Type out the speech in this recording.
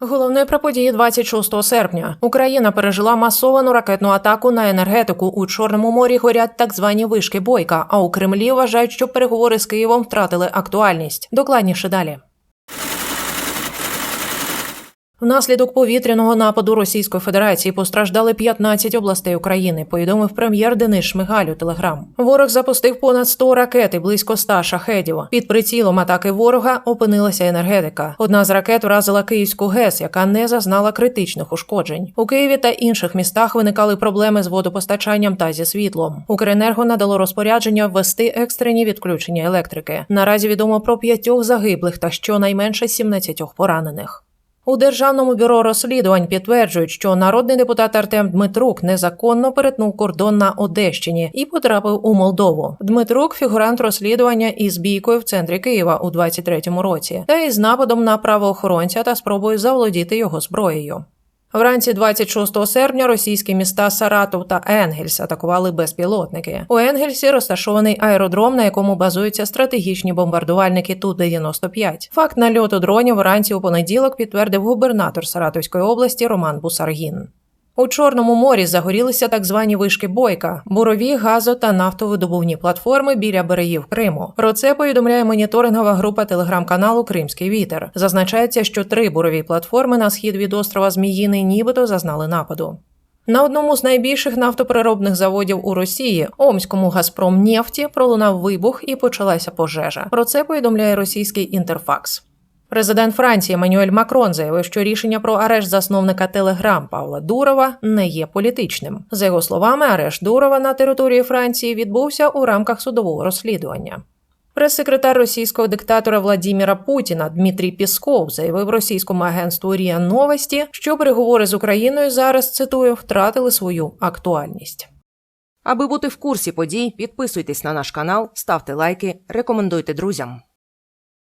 Головне про події 26 серпня. Україна пережила масовану ракетну атаку на енергетику. У Чорному морі горять так звані вишки бойка. А у Кремлі вважають, що переговори з Києвом втратили актуальність. Докладніше далі. Внаслідок повітряного нападу Російської Федерації постраждали 15 областей України. Повідомив прем'єр Денис Шмигаль у Телеграм. Ворог запустив понад 100 ракет і близько 100 шахедів. Під прицілом атаки ворога опинилася енергетика. Одна з ракет вразила Київську ГЕС, яка не зазнала критичних ушкоджень. У Києві та інших містах виникали проблеми з водопостачанням та зі світлом. Укренерго надало розпорядження ввести екстрені відключення електрики. Наразі відомо про п'ятьох загиблих та щонайменше 17 поранених. У державному бюро розслідувань підтверджують, що народний депутат Артем Дмитрук незаконно перетнув кордон на Одещині і потрапив у Молдову. Дмитрук фігурант розслідування із бійкою в центрі Києва у 23-му році, та із нападом на правоохоронця та спробою заволодіти його зброєю. Вранці 26 серпня російські міста Саратов та Енгельс атакували безпілотники. У Енгельсі розташований аеродром, на якому базуються стратегічні бомбардувальники Ту-95. Факт нальоту дронів вранці у понеділок підтвердив губернатор Саратовської області Роман Бусаргін. У Чорному морі загорілися так звані вишки бойка, бурові, газо та нафтовидобувні платформи біля берегів Криму. Про це повідомляє моніторингова група телеграм-каналу Кримський вітер. Зазначається, що три бурові платформи на схід від острова Зміїний нібито зазнали нападу. На одному з найбільших нафтопереробних заводів у Росії, Омському Газпромнефті, пролунав вибух і почалася пожежа. Про це повідомляє російський інтерфакс. Президент Франції Еммануель Макрон заявив, що рішення про арешт засновника Телеграм Павла Дурова не є політичним. За його словами, арешт Дурова на території Франції відбувся у рамках судового розслідування. Прес-секретар російського диктатора Владіміра Путіна Дмитрій Пісков заявив російському агентству РІА Новості, що переговори з Україною зараз цитую втратили свою актуальність. Аби бути в курсі подій, підписуйтесь на наш канал, ставте лайки, рекомендуйте друзям.